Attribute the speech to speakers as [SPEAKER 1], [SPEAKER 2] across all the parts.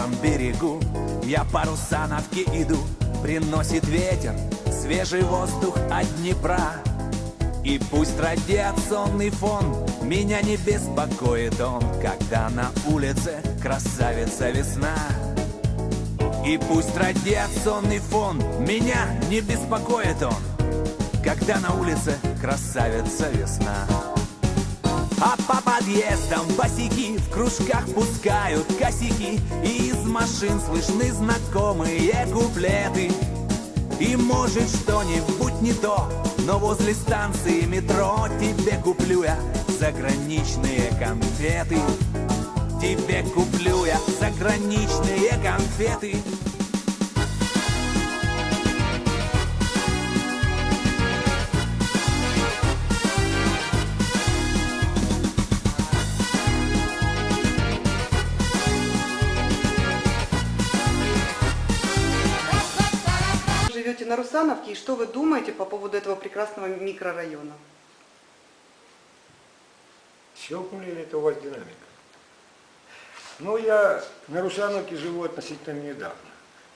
[SPEAKER 1] на левом берегу. Я по Русановке иду Приносит ветер свежий воздух от Днепра. И пусть радиационный фон Меня не беспокоит он Когда на улице красавица весна. И пусть радиационный фон Меня не беспокоит он Когда на улице красавица весна а по подъездам босики в кружках пускают косяки. И из машин слышны знакомые куплеты. И может что-нибудь не то Но возле станции метро тебе куплю я заграничные конфеты. Тебе куплю я заграничные конфеты
[SPEAKER 2] живете на Русановке, и что вы думаете по поводу этого прекрасного микрорайона?
[SPEAKER 3] Щелкнули ли это у вас динамика? Ну, я на Русановке живу относительно недавно.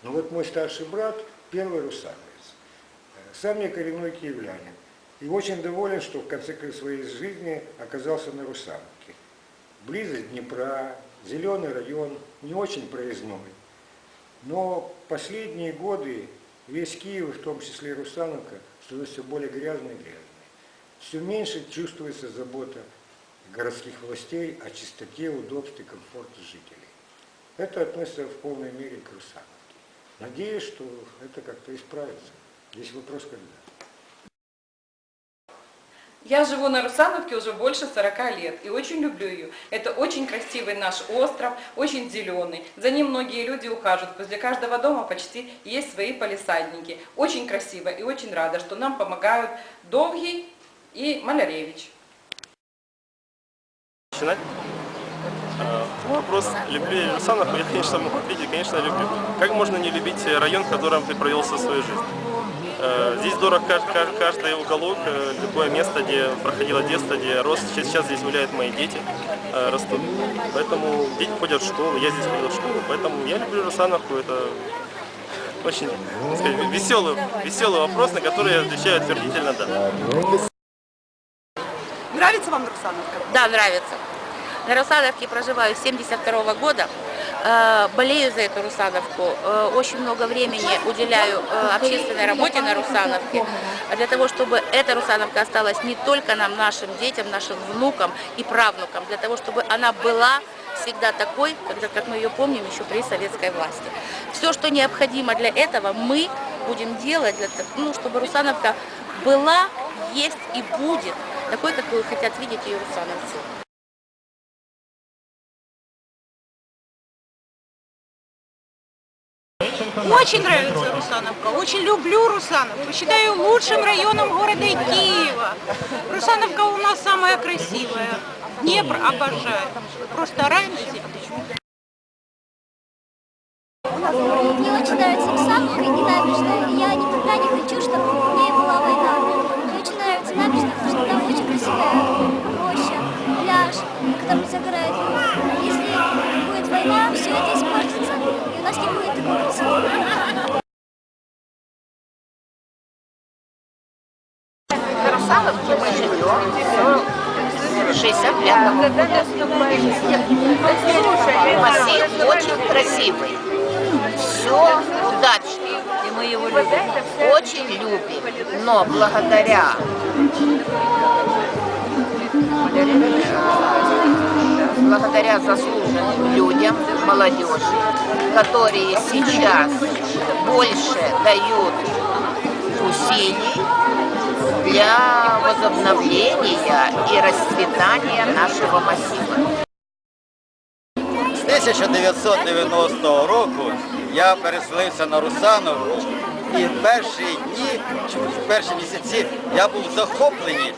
[SPEAKER 3] Но вот мой старший брат первый русановец. Сам я коренной киевлянин. И очень доволен, что в конце своей жизни оказался на Русановке. Близость Днепра, зеленый район, не очень проездной. Но последние годы весь Киев, в том числе и Русановка, становится все более грязной и грязной. Все меньше чувствуется забота городских властей о чистоте, удобстве, комфорте жителей. Это относится в полной мере к Русановке. Надеюсь, что это как-то исправится. Здесь вопрос когда.
[SPEAKER 4] Я живу на Русановке уже больше 40 лет и очень люблю ее. Это очень красивый наш остров, очень зеленый. За ним многие люди ухаживают. Возле каждого дома почти есть свои полисадники. Очень красиво и очень рада, что нам помогают Довгий и Маляревич.
[SPEAKER 5] Начинать? Ну, Вопрос, люблю я Русановку, я, конечно, могу ответить, конечно, люблю. Как можно не любить район, в котором ты провел всю свою жизнь? Э, Здесь дорог кажд- кажд- каждый уголок, э, любое место, где проходило детство, где рос. Сейчас сейчас здесь гуляют мои дети, э, растут. Поэтому дети ходят в школу, я здесь ходил в школу. Поэтому я люблю Русановку, это очень сказать, веселый, веселый вопрос, на который я отвечаю утвердительно «да».
[SPEAKER 2] Нравится вам Русановка?
[SPEAKER 6] Да, нравится. На Русановке проживаю с 72 года. Э, Болею за эту Русановку. Э, Очень много времени уделяю э, общественной работе на Русановке. Для того, чтобы эта Русановка осталась не только нам, нашим детям, нашим внукам и правнукам, для того, чтобы она была всегда такой, когда, как мы ее помним еще при советской власти. Все, что необходимо для этого, мы будем делать, для, того, ну, чтобы Русановка была, есть и будет такой, какую хотят видеть ее русановцы.
[SPEAKER 7] Очень нравится Русановка, очень люблю Русановку, считаю лучшим районом города Киева. Русановка у нас самая красивая, Днепр обожаю, просто земле.
[SPEAKER 8] Мне очень нравится Русановка и набережная.
[SPEAKER 6] 65 года. Массив очень красивый. Все удачно. И мы его любим. Очень любим. Но благодаря благодаря заслуженным людям, молодежи, которые сейчас больше дают усилий для возобновления расцветания нашего массива.
[SPEAKER 9] З 1990 року я переселився на Русанову і в перші дні, в перші місяці я був захоплений.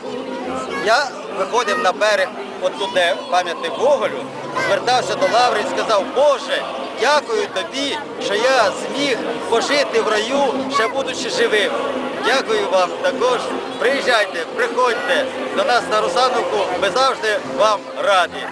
[SPEAKER 9] Я виходив на берег, от туди, пам'ятник Гоголю, звертався до Лаври і сказав, Боже, дякую тобі, що я зміг пожити в раю, ще будучи живим. Дякую вам також. Приїжджайте, приходьте до нас на Русановку, ми завжди вам раді.